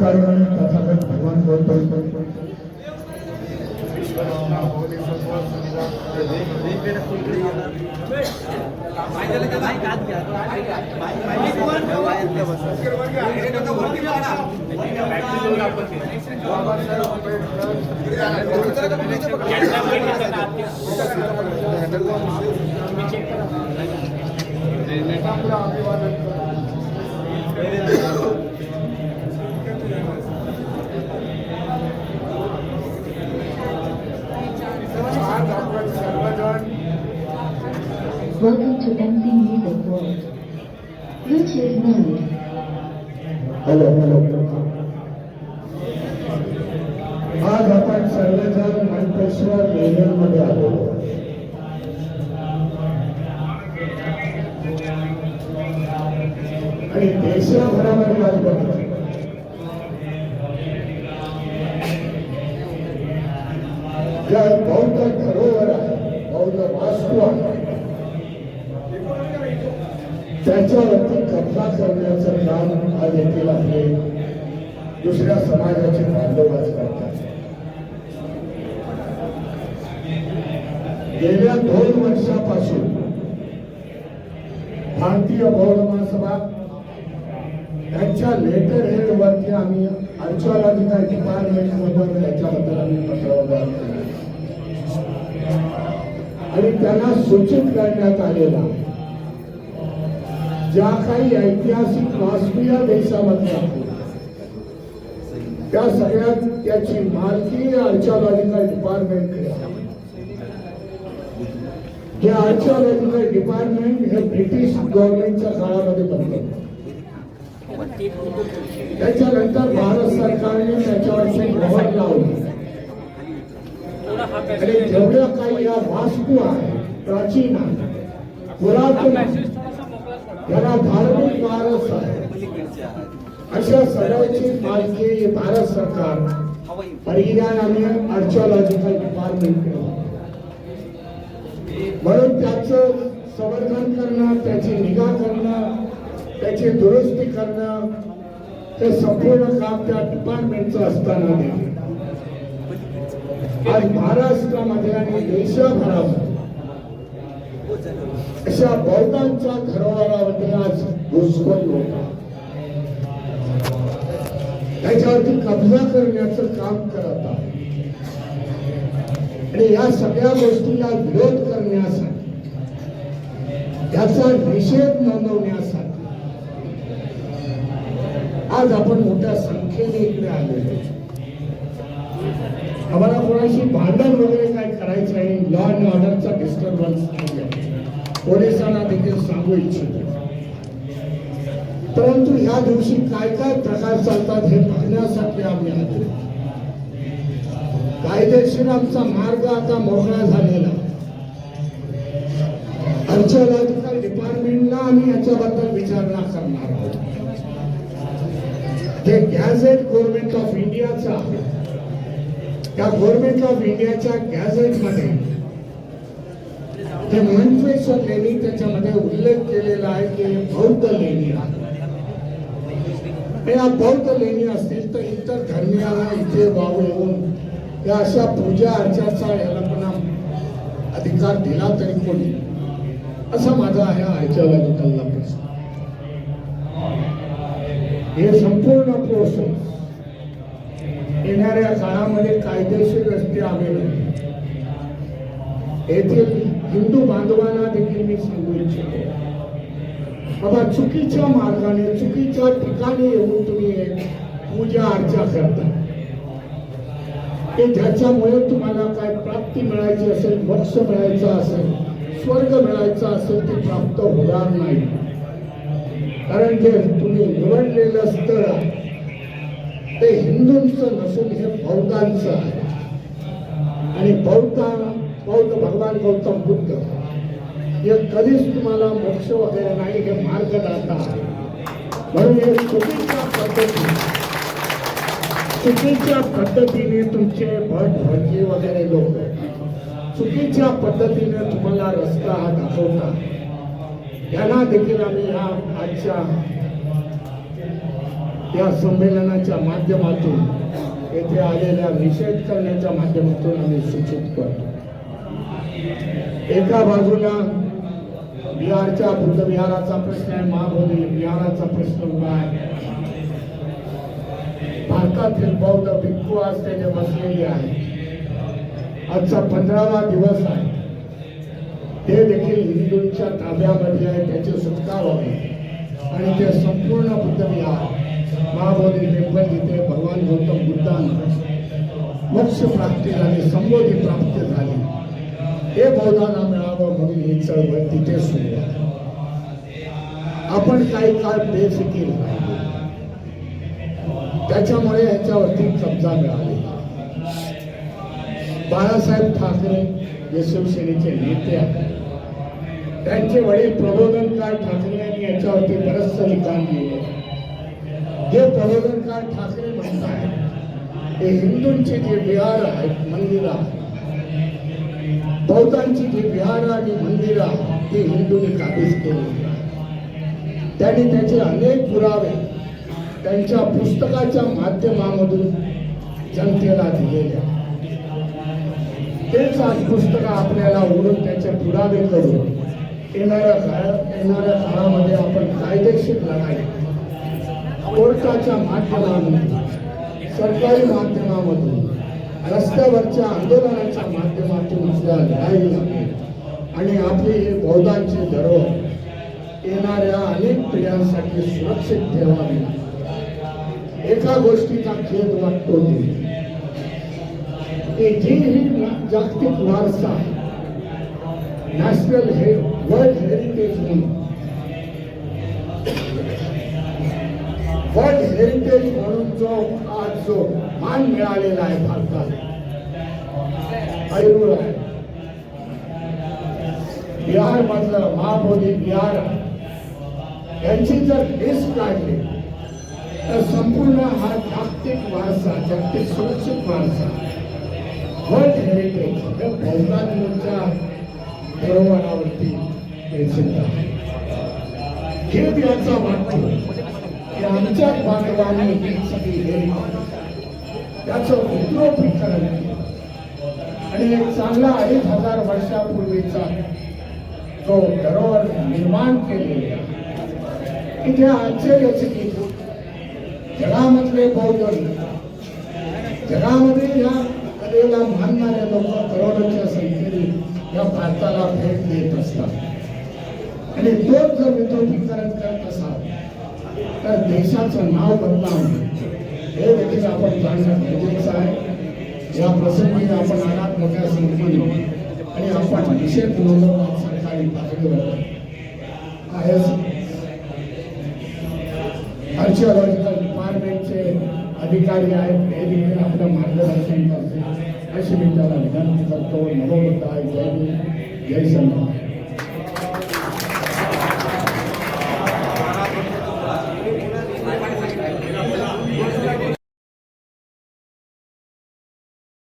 कारण तथागत भगवान गौतम आज हॅलो हॅलो. आज आपण सर्वजण मंतेश्वर लेण्यांमध्ये आलो आणि देशभरामध्ये आज बघितलं. ज्या बौद्ध धरोहर आहे बौद्ध वास्तू आहे. त्याच्यावरती कब्जा करण्याचं काम आज येथील आपले दुसऱ्या समाजाचे बांधवच करतात. गेल्या दोन वर्षापासून भारतीय बौद्ध महासभा यांच्या लेटर हेड वरती आम्ही आर्किओलॉजिकल डिपार्टमेंट मधून त्याच्याबद्दल आम्ही पत्र केला. आणि त्यांना सूचित करण्यात आलेला ज्या काही ऐतिहासिक वास्तू या देशामध्ये आहेत त्या सगळ्यात त्याची मालकी डिपार्टमेंटकडे हे डिपार्टमेंट हे ब्रिटिश गव्हर्नमेंटच्या काळामध्ये बनलं. त्याच्यानंतर भारत सरकारने त्याच्यावरची मोहर लावली. आणि जेवढ्या काही या वास्तू प्राचीन आहेत, पुरातन त्याला धार्मिक वारस आहे. अशा सगळ्याची मालकी भारत सरकार. परिणामी आर्किओलॉजिकल डिपार्टमेंट म्हणून त्याचं संवर्धन करणं त्याची निगा करणं त्याची दुरुस्ती करणं ते संपूर्ण काम त्या डिपार्टमेंटचं असताना देखील आज महाराष्ट्रामध्ये आणि देशभरामध्ये अशा बौद्धांच्या घरवारावरती आज घुसखोरी होता त्याच्यावरती कब्जा करण्याचं काम करत आहे. आणि या सगळ्या गोष्टीला विरोध करण्यासाठी याचा निषेध नोंदवण्यासाठी आज आपण मोठ्या संख्येने इकडे आलेलो आम्हाला कोणाशी भांडण वगैरे काय करायचं आहे? लॉ अँड ऑर्डरचा डिस्टर्बन्स नाही पोलिसांना देखील सांगू इच्छितो. परंतु ह्या दिवशी काय काय प्रकार चालतात हे पाहण्यासाठी आम्ही आलो. कायदेशीर आमचा मार्ग आता मोकळा झालेला. आर्किओलॉजिकल डिपार्टमेंटला आम्ही याच्याबद्दल विचारणा करणार आहोत. ते गॅझेट गव्हर्नमेंट ऑफ इंडियाचं आहे. त्या गव्हर्नमेंट ऑफ इंडियाच्या गॅझेटमध्ये हे मंत्रेश्वर लेणी त्याच्यामध्ये उल्लेख केलेला आहे की बौद्ध लेणी आहे. या बौद्ध लेणी असतील तर इतर धर्मियांना इथे वाव येऊन या अशा पूजा अर्चाचा याला पण अधिकार दिला तरी कोणी? असा माझा आहे आर्किओलॉजिकलला प्रश्न. हे संपूर्ण प्रोसेस येणाऱ्या काळामध्ये कायदेशीर रस्ते आले नाही. येथील हिंदू बांधवांना देखील मी सांगू इच्छितो. बाबा चुकीच्या मार्गाने चुकीच्या ठिकाणी येऊन तुम्ही पूजा अर्चा करता. ते ज्याच्यामुळे तुम्हाला काय प्राप्ती मिळायची असेल मोक्ष मिळायचा असेल स्वर्ग मिळायचा असेल ते प्राप्त होणार नाही. कारण जे तुम्ही निवडलेलं स्थळ ते हिंदूंचं नसून हे बौद्धांचं आहे. आणि बौद्ध बौद्ध भगवान गौतम बुद्ध. हे कधीच तुम्हाला मोक्ष वगैरे नाही हे मार्गदाता. आहे म्हणून हे चुकीच्या पद्धतीने चुकीच्या पद्धतीने तुमचे भट भटजी वगैरे लोक चुकीच्या पद्धतीने तुम्हाला रस्ता हा दाखवता यांना देखील आम्ही या आजच्या या संमेलनाच्या माध्यमातून येथे आलेल्या निषेध करण्याच्या माध्यमातून आम्ही सूचित करतो. एका बाजूला बिहारच्या बुद्ध विहाराचा प्रश्न आहे महाबोधी विहाराचा प्रश्न उभा आहे. भारतातील बौद्ध भिक्खू आज त्याने बसलेले आहे आजचा पंधरावा दिवस आहे. ते देखील हिंदूंच्या ताब्यामध्ये आहे त्याचे सत्कार व्हावी आणि ते संपूर्ण बुद्ध विहार महाबोधी टेम्पल जिथे भगवान गौतम बुद्धांना मोक्ष प्राप्ती झाली संबोधी प्राप्ती झाली. हे बौद्धांना मिळावं म्हणून ही चळवळ तिथे सुरू आहे. आपण काही काळ बेफिकीर राहिलो. त्याच्यामुळे याच्यावरती कब्जा मिळाली. बाळासाहेब ठाकरे जे शिवसेनेचे नेते आहेत. त्यांचे वडील प्रबोधनकार ठाकरे यांनी याच्यावरती बरंचसं लिखाण लिहिलं जे प्रबोधनकार ठाकरे म्हणतात ते हिंदूंचे जे विहार आहेत मंदिरं आहेत बौद्धांची जी विहार आणि मंदिरं ती हिंदूंनी काबीज केली. त्यांनी त्याचे अनेक पुरावे त्यांच्या पुस्तकाच्या माध्यमामधून जनतेला दिलेल्या तेच आज पुस्तकं आपल्याला ओढून त्याचे पुरावे करून येणाऱ्या काळात येणाऱ्या काळामध्ये आपण कायदेशीर लढाई कोर्टाच्या माध्यमातून सरकारी माध्यमामधून रस्त्यावरच्या आंदोलनाच्या माध्यमातून आपल्या लढाई लागेल आणि आपली ही बौद्धांची धरोहर येणाऱ्या अनेक पिढ्यांसाठी सुरक्षित ठेवावी एका गोष्टीचा खेद वाटतो की जी ही जागतिक वारसा नॅशनल हे वर्ल्ड हेरिटेज म्हणून वर्ल्ड हेरिटेज म्हणून जो आज जो मान मिळालेला आहे भारताला ऐरूर आहे. बिहार मधलं महाबोधी बिहार यांची जर लिस्ट काढली तर संपूर्ण हा जागतिक वारसा जागतिक सुरक्षित वारसा वर्ल्ड हेरिटेज हे बौद्धांच्या धरोहरावरती सिद्ध आहे. खेद याचा वाटतो. की आमच्या बांधवांनी ही सगळी हेरिटेज त्याचं विद्रोपीकरण आणि एक चांगला अडीच हजार वर्षापूर्वीचा जो धरोहर निर्माण केलेला आहे आश्चर्याचे आश्चर्यचकित जगामधले बौद्ध जगामध्ये या कलेला मानणारे लोक करोडोच्या संख्येने या भारताला भेट देत असतात. आणि तोच जर विद्रोपीकरण करत असाल तर देशाचं नाव बदलाव. हे देखील आपण जाणणं म्हणजे गरजेचं आहे या प्रसंगी आपण अनाथ मोठ्या संख्येने. आणि आपण निषेध नोंदवला सरकारी पातळीवर आहे हर्षवर्धन डिपार्टमेंटचे अधिकारी आहेत हे देखील आपलं मार्गदर्शन करते अशी मी त्याला विनंती करतो नमो जय जय संभाव